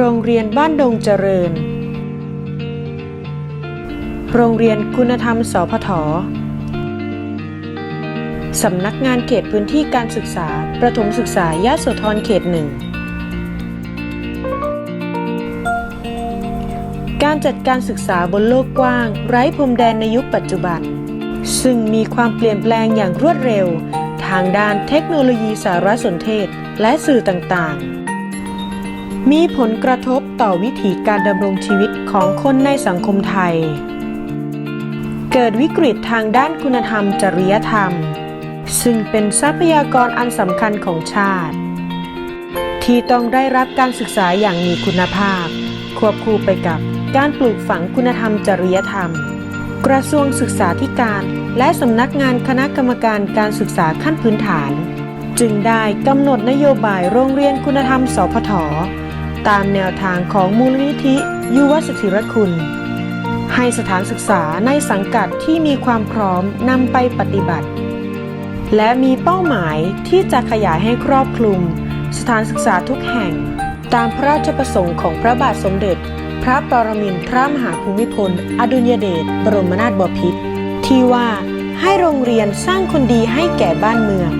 โรงเรียนบ้านดงเจริญ โรงเรียนคุณธรรมสพทสำนักงานเขตพื้นที่การศึกษา ประถมศึกษายะโสธรเขตหนึ่ง การจัดการศึกษาบนโลกกว้าง ไร้พรมแดนในยุคปัจจุบัน ซึ่งมีความเปลี่ยนแปลงอย่างรวดเร็ว ทางด้านเทคโนโลยีสารสนเทศและสื่อต่างๆ มีผลกระทบต่อวิถีการดำรงชีวิตของคนในสังคมไทย เกิดวิกฤตทางด้านคุณธรรมจริยธรรม ซึ่งเป็นทรัพยากรอันสำคัญของชาติ ที่ต้องได้รับการศึกษาอย่างมีคุณภาพ ควบคู่ไปกับการปลูกฝังคุณธรรมจริยธรรม กระทรวงศึกษาธิการ และสำนักงานคณะกรรมการการศึกษาขั้นพื้นฐาน จึงได้กำหนดนโยบายโรงเรียนคุณธรรมสพท ตามแนวทางของมูลนิธิยุวสถิรคุณ ให้สถานศึกษาในสังกัดที่มีความพร้อมนำไปปฏิบัติ และมีเป้าหมายที่จะขยายให้ครอบคลุม สถานศึกษาทุกแห่ง ตามพระราชประสงค์ของพระบาทสมเด็จ พระปรมินทรมหาภูมิพล อดุลยเดชบรมนาถบพิตรที่ว่าให้โรงเรียนสร้างคนดีให้แก่บ้านเมือง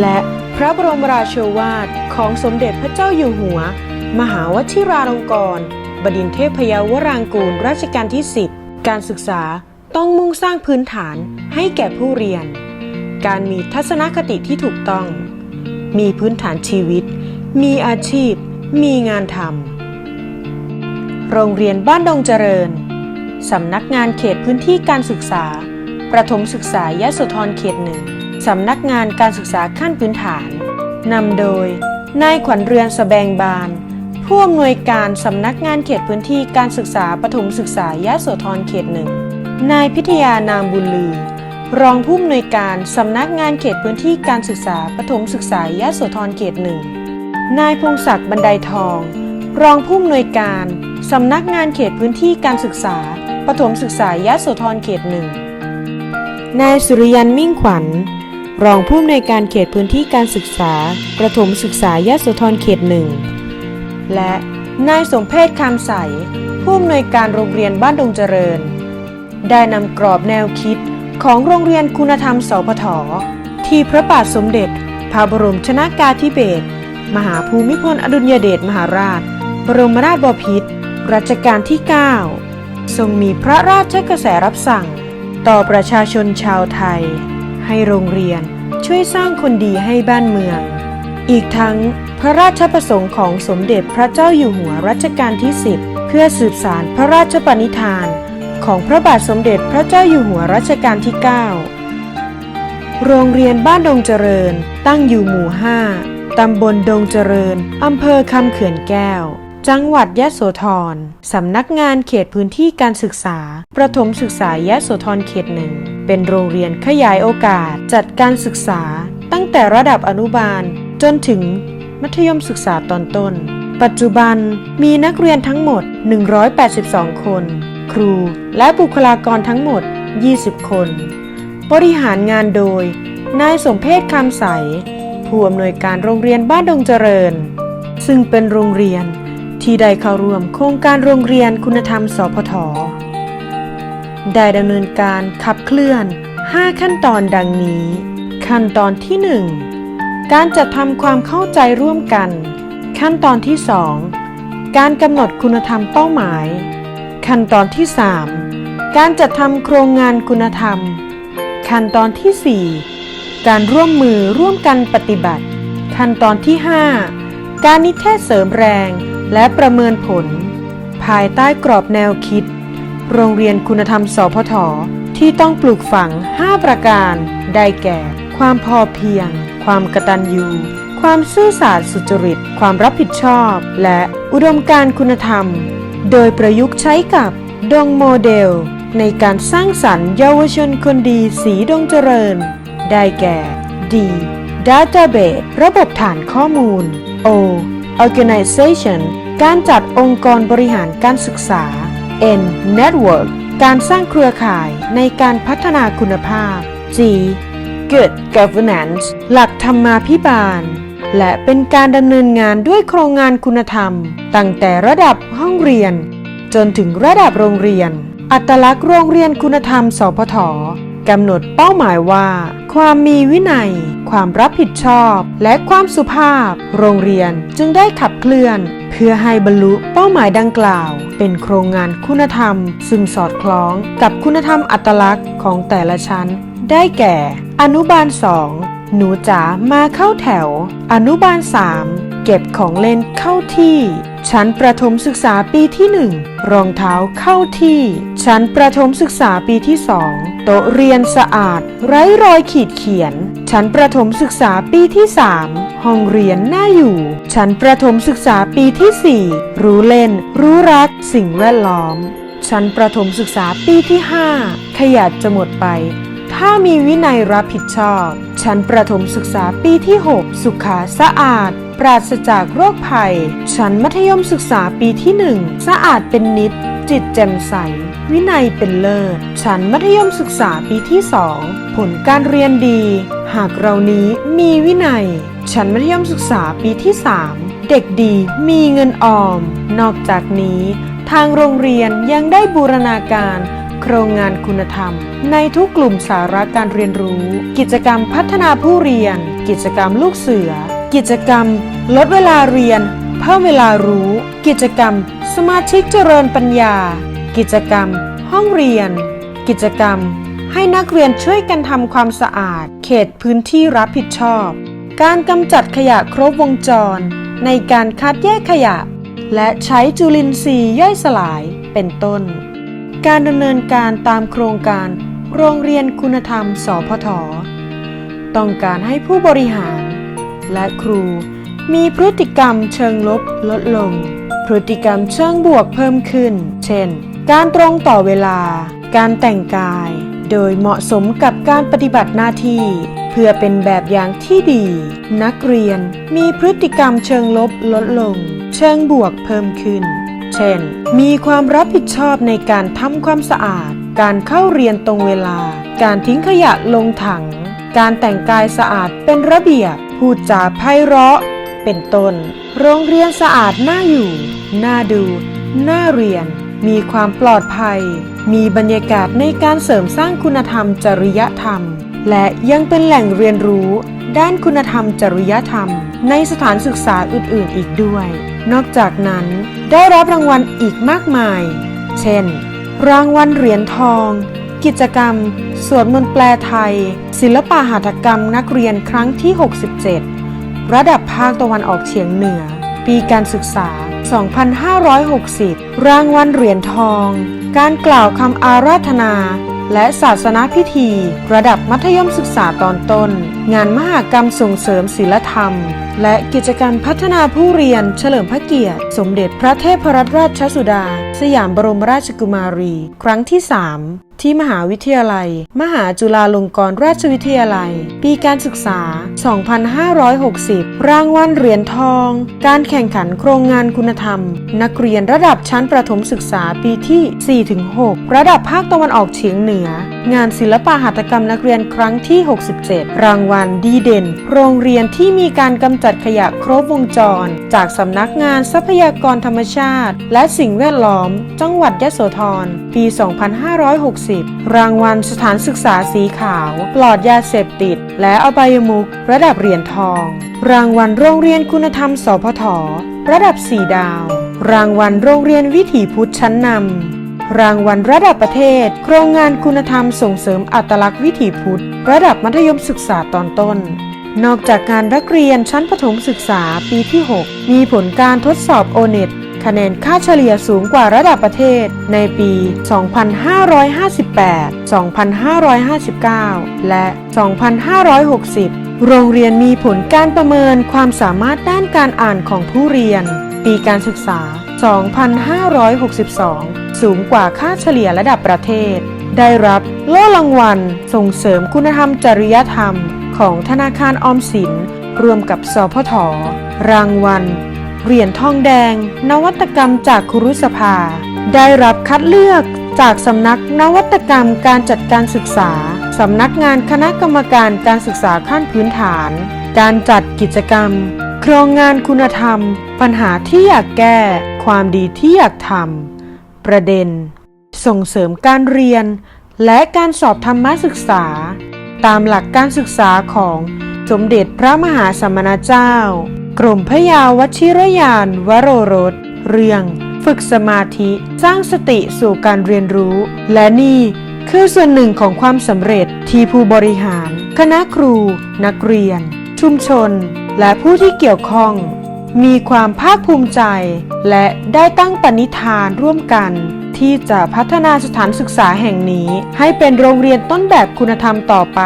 และพระบรมราโชวาทของสมเด็จพระเจ้าอยู่หัว มหาวชิราลงกรณบดินทรเทพยวรางกูลรัชกาลที่ 10 การศึกษาต้องมุ่งสร้างพื้นฐานให้แก่ผู้เรียน การมีทัศนคติที่ถูกต้อง มีพื้นฐานชีวิต มีอาชีพ มีงานทำ โรงเรียนบ้านดงเจริญ สำนักงานเขตพื้นที่การศึกษา ประถมศึกษายะโสธรเขตหนึ่งสำนักงานการศึกษาขั้นพื้นฐาน นำโดย นายขวัญเรือนสแบงบาน ผู้อำนวยการสำนักงานเขตพื้นที่การศึกษาประถมศึกษายะโสธรเขตหนึ่งนายพิทยานามบุญลือ รองผู้อำนวยการสำนักงานเขตพื้นที่การศึกษาประถมศึกษายะโสธรเขตหนึ่งนายพงศักดิ์บันไดทอง รองผู้อำนวยการสำนักงานเขตพื้นที่การศึกษาประถมศึกษายะโสธรเขตหนึ่งนายสุริยันมิ่งขวัญ รองผู้อำนวยการเขตพื้นที่การศึกษา ประถมศึกษายะโสธรเขตหนึ่ง และนายสมเพศคำใส ผู้อำนวยการโรงเรียนบ้านดงเจริญ ได้นำกรอบแนวคิดของโรงเรียนคุณธรรมสพทที่พระบาทสมเด็จ พระบรมชนากาธิเบศรมหาภูมิพลอดุลยเดชมหาราช บรมนาถบพิตรรัชกาลที่ 9 ทรงมีพระราชกระแสรับสั่ง ต่อประชาชนชาวไทย ให้โรงเรียนช่วยสร้างคนดีให้บ้านเมือง อีกทั้ง พระราชประสงค์ของสมเด็จพระเจ้าอยู่หัวรัชกาลที่ 10 เพื่อสืบสารพระราชปณิธาน ของพระบาทสมเด็จพระเจ้าอยู่หัวรัชกาลที่ 9 โรงเรียนบ้านดงเจริญ ตั้งอยู่หมู่ 5 ตำบลดงเจริญ อำเภอคำเขื่อนแก้ว จังหวัดยะโสธร สำนักงานเขตพื้นที่การศึกษา ประถมศึกษายะโสธรเขตหนึ่ง เป็นโรงเรียนขยายโอกาสจัดการศึกษา ตั้งแต่ระดับอนุบาลจนถึง มัธยมศึกษาตอนต้น ปัจจุบันมีนักเรียนทั้งหมด 182 คน ครูและบุคลากรทั้งหมด 20 คน บริหารงานโดย นายสมเพศคำใส ผู้อำนวยการโรงเรียนบ้านดงเจริญ ซึ่งเป็นโรงเรียนที่ได้เข้าร่วมโครงการโรงเรียนคุณธรรม สพท ได้ดำเนินการขับเคลื่อน 5 ขั้นตอนดังนี้ ขั้นตอนที่ 1 การจัดทำความเข้าใจร่วมกัน ขั้นตอนที่ 2 การกำหนดคุณธรรมเป้าหมาย ขั้นตอนที่ 3 การจัดทำโครงงานคุณธรรม ขั้นตอนที่ 4 การร่วมมือร่วมกันปฏิบัติ ขั้นตอนที่ 5 การนิเทศเสริมแรงและประเมินผล ภายใต้กรอบแนวคิด โรงเรียนคุณธรรมสพทที่ต้องปลูกฝัง 5 ประการ ได้แก่ ความพอเพียง ความกตัญญูความซื่อสัตย์สุจริต ความรับผิดชอบ และอุดมการณ์คุณธรรม โดยประยุกต์ใช้กับดงโมเดล ในการสร้างสรรค์เยาวชนคนดีสีดงเจริญ ได้แก่ D Database ระบบฐานข้อมูล O Organization การจัดองค์กรบริหารการศึกษา N Network การสร้างเครือข่ายในการพัฒนาคุณภาพ G Good Governance หลักธรรมาภิบาล และเป็นการดำเนินงานด้วยโครงงานคุณธรรม ตั้งแต่ระดับห้องเรียน จนถึงระดับโรงเรียน อัตลักษณ์โรงเรียนคุณธรรม สพทกำหนดเป้าหมายว่า ความมีวินัย ความรับผิดชอบ และความสุภาพ โรงเรียนจึงได้ขับเคลื่อน เพื่อให้บรรลุเป้าหมายดังกล่าว เป็นโครงงานคุณธรรม ซึ่งสอดคล้องกับคุณธรรมอัตลักษณ์ของแต่ละชั้น ได้แก่ อนุบาล2หนูจ๋ามาเข้าแถว อนุบาล3เก็บของเล่นเข้าที่ ชั้นประถมศึกษาปีที่1รองเท้าเข้าที่ ชั้นประถมศึกษาปีที่2โต๊ะเรียนสะอาด ไร้รอยขีดเขียน ชั้นประถมศึกษาปีที่3ห้องเรียนน่าอยู่ ชั้นประถมศึกษาปีที่4รู้เล่น รู้รัก สิ่งแวดล้อม ชั้นประถมศึกษาปีที่5ขยะจะหมดไป ถ้ามีวินัยรับผิดชอบ ชั้นประถมศึกษาปีที่ 6 สุขาสะอาด ปราศจากโรคภัย ชั้นมัธยมศึกษาปีที่ 1 สะอาดเป็นนิด จิตแจ่มใส วินัยเป็นเลิศ ชั้นมัธยมศึกษาปีที่ 2 ผลการเรียนดี หากเรานี้มีวินัย ชั้นมัธยมศึกษาปีที่ 3 เด็กดีมีเงินออม นอกจากนี้ ทางโรงเรียนยังได้บูรณาการ โครงงานคุณธรรม ในทุกกลุ่มสาระการเรียนรู้ กิจกรรมพัฒนาผู้เรียน กิจกรรมลูกเสือ กิจกรรม ลดเวลาเรียน เพิ่มเวลารู้ กิจกรรม สมาชิกเจริญปัญญา กิจกรรม ห้องเรียน กิจกรรม ให้นักเรียนช่วยกันทำความสะอาด เขตพื้นที่รับผิดชอบ การกำจัดขยะครบวงจร ในการคัดแยกขยะ และใช้จุลินทรีย์ย่อยสลายเป็นต้น การดำเนินการตามโครงการโรงเรียนคุณธรรม สพท ต้องการให้ผู้บริหาร และครูมีพฤติกรรมเชิงลบลดลง พฤติกรรมเชิงบวกเพิ่มขึ้น เช่น การตรงต่อเวลา การแต่งกาย โดยเหมาะสมกับการปฏิบัติหน้าที่ เพื่อเป็นแบบอย่างที่ดี นักเรียนมีพฤติกรรมเชิงลบลดลง เชิงบวกเพิ่มขึ้น เช่น มีความรับผิดชอบในการทำความสะอาด การเข้าเรียนตรงเวลา การทิ้งขยะลงถัง การแต่งกายสะอาดเป็นระเบียบ พูดจาไพเราะ เป็นต้น โรงเรียนสะอาดน่าอยู่ น่าดู น่าเรียน มีความปลอดภัย มีบรรยากาศในการเสริมสร้างคุณธรรมจริยธรรม และยังเป็นแหล่งเรียนรู้ ด้านคุณธรรมจริยธรรม ในสถานศึกษาอื่นๆ อีกด้วย นอกจากนั้นได้รับรางวัลอีกมากมาย เช่น รางวัลเหรียญทอง กิจกรรม สวดมนต์แปลไทย ศิลปะหัตถกรรมนักเรียนครั้งที่ 67 ระดับภาคตะวันออกเฉียงเหนือ ปีการศึกษา 2560 รางวัลเหรียญทอง การกล่าวคำอาราธนา และศาสนาพิธี ระดับมัธยมศึกษาตอนต้น งานมหากรรมส่งเสริมศิลธรรม และกิจกรรมพัฒนาผู้เรียนเฉลิมพระเกียรติ สมเด็จพระเทพรัตนราชสุดาสยามบรมราชกุมารี ครั้งที่ 3 ที่มหาวิทยาลัย มหาจุฬาลงกรณราชวิทยาลัย ปีการศึกษา 2560 รางวัลเหรียญทอง การแข่งขันโครงงานคุณธรรม นักเรียนระดับชั้นประถมศึกษาปีที่ 4-6 ระดับภาคตะวันออกเฉียงเหนือ งานศิลปะหัตถกรรมนักเรียนครั้งที่ 67 รางวัลดีเด่น โรงเรียนที่มีการกำจัดขยะครบวงจร จากสำนักงานทรัพยากรธรรมชาติ และสิ่งแวดล้อมจังหวัดยะโสธร ปี 2560 รางวัลสถานศึกษาสีขาว ปลอดยาเสพติด และอบายมุกระดับเหรียญทอง รางวัลโรงเรียนคุณธรรมสพทระดับ 4 ดาว รางวัลโรงเรียนวิถีพุทธชั้นนำ รางวัลระดับประเทศ โครงงานคุณธรรมส่งเสริมอัตลักษณ์วิถีพุทธ ระดับมัธยมศึกษาตอนต้นนอกจากการนักเรียนชั้นประถมศึกษาปีที่ 6 มีผลการทดสอบโอเน็ต คะแนนค่าเฉลี่ยสูงกว่าระดับประเทศในปี 2558 2559 และ 2560 โรงเรียนมีผลการประเมินความสามารถด้านการอ่านของผู้เรียน ปีการศึกษา 2562 สูงกว่าค่าเฉลี่ยระดับประเทศ ได้รับโล่รางวัล ส่งเสริมคุณธรรมจริยธรรม ของธนาคารออมสินรวมกับสพทรางวัล เหรียญทองแดง นวัตกรรมจากครุสภา ได้รับคัดเลือกจากสำนักนวัตกรรมการจัดการศึกษา สำนักงานคณะกรรมการการศึกษาขั้นพื้นฐาน การจัดกิจกรรม โครงงานคุณธรรม ปัญหาที่อยากแก้ ความดีที่อยากทำ ประเด็น ส่งเสริมการเรียน และการสอบธรรมศึกษา ตามหลักการศึกษาของสมเด็จพระมหาสมณเจ้า กรมพระยาวชิรยานวโรรส เรื่องฝึกสมาธิสร้างสติสู่การเรียนรู้ และนี่คือส่วนหนึ่งของความสำเร็จที่ผู้บริหาร คณะครู นักเรียน ชุมชน และผู้ที่เกี่ยวข้อง มีความภาคภูมิใจ และได้ตั้งปณิธานร่วมกัน ที่จะพัฒนาสถานศึกษาแห่งนี้ ให้เป็นโรงเรียนต้นแบบคุณธรรมต่อไป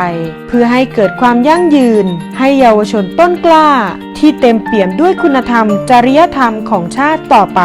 เพื่อให้เกิดความยั่งยืน ให้เยาวชนต้นกล้า ที่เต็มเปี่ยมด้วยคุณธรรมจริยธรรมของชาติต่อไป